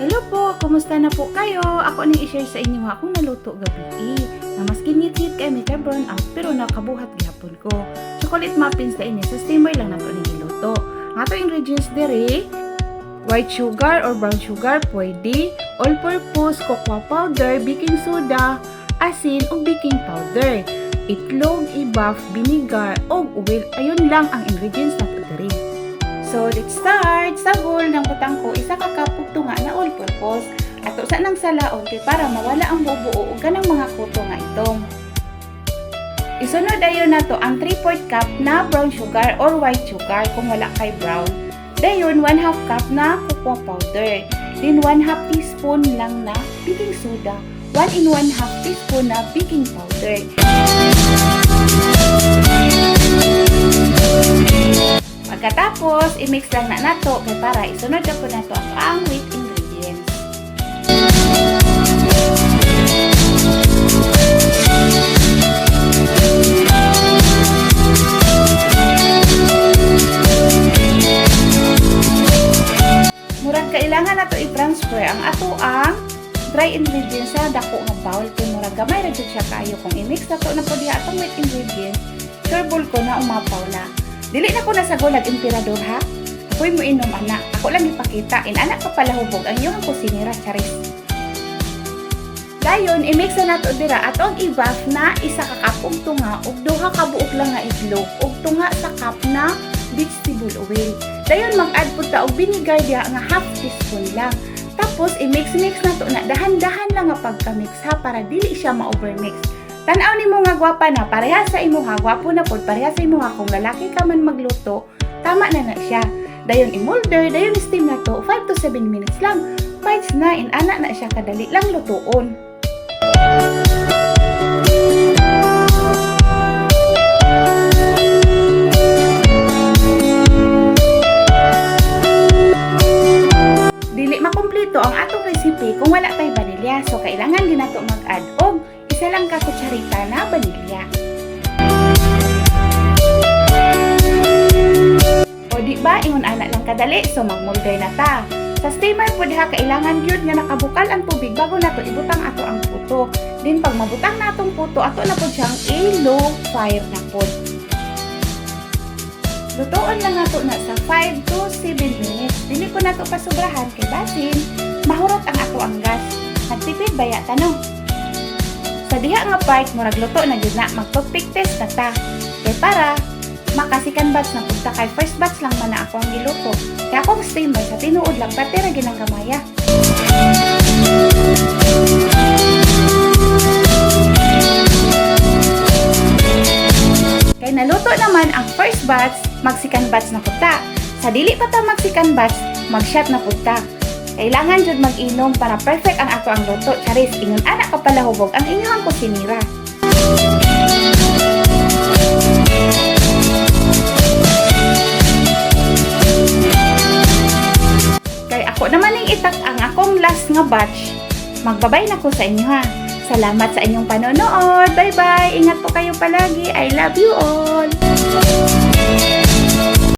Hello po, kumusta na po kayo? Ako ni i-share sa inyo akong naluto gabi. Na mas kinit-hit kay may burn out pero nakabuhat gihapon ko. Chocolate muffins na ini sa steamer lang nato ni giluto. Ang ato ingredients dere white sugar or brown sugar pwede, all-purpose cocoa powder, baking soda, asin ug baking powder, itlog, ibaf, vinegar ug oil. Ayun lang ang ingredients nato dere. So, let's start! Sa bowl ng butang ko, isa ka cup tunga na all-purpose. Ato sa nang salaon kay para mawala ang bubuo ug ganang mga kuto nga itong. Isunod ayon nato ang 3/4 cup na brown sugar or white sugar kung wala kay brown. Dayon 1 half cup na cocoa powder. Then 1 half teaspoon lang na baking soda. 1 in 1 half teaspoon na baking powder. Pagkatapos, i-mix lang na nato kay para isunod na po nato ang wheat ingredients. Murag kailangan nato i-transfer ang ato ang dry ingredients sa dako nga bowl. Kay murag gamay ra siya kayo kung i-mix nato na po diha atong wheat ingredients sure ko na umapaw na Dili na ko nasagulag emperador ha. Ako'y mo inom anak. Ako lang ipakita. In anak ka pala hubog ang iyong kusinira charis. Dayon, i-mix na nato dira ato ang ibaf na isa ka cup og tunga ug duha ka buok lang nga itlog ug tunga sa cup na vegetable oil. Dayon mag-add pud ta og vinegar diha nga half teaspoon lang. Tapos i-mix-mix nato na dahan-dahan lang nga pagka-mix ha para dili siya ma-overmix. Tanaw ni mo nga gwapa na pareha sa imo ha, gwapo na pod pareha sa imo ha kung lalaki ka man magluto, tama na na siya. Dayon i-molder, dayon steam na to 5 to 7 minutes lang. Bites na in ana na siya kadali lang lutuon. Dili makumpleto ang atong recipe kung wala tay vanilya. So kailangan din nato mag-add og isa lang ka kutsarita na vanilya. O di ba ingon ana lang kadali so magmolder na ta. Sa steamer po diha kailangan gyud nga nakabukal ang tubig bago nato ibutang ato ang puto. Din pag mabutang natong puto ato na pod siyang i-low fire na pod. Lutuon lang nato na sa 5 to 7 minutes. Dili ko nato pasubrahan kay basin mahurot ang ato ang gas. Nagtipid baya tanong. Sa diha nga part murag luto na gyud na magtoothpick test na ta. Kay para makasikan batch na punta kay first batch lang man ako ang giluto. Kaya akong steamer sa tinuod lang pati ra ginang gamaya. Kay naluto naman ang first batch, magsikan batch na punta. Sa dili pa ta magsikan batch, mag-shot na punta. Kailangan jud mag-inom para perfect ang ato ang luto. Charis, ingon anak ka pala hubog ang inyong kusinira. Kay ako naman ning itak ang akong last nga batch. Magbabay na ko sa inyo ha. Salamat sa inyong panonood. Bye-bye. Ingat po kayo palagi. I love you all.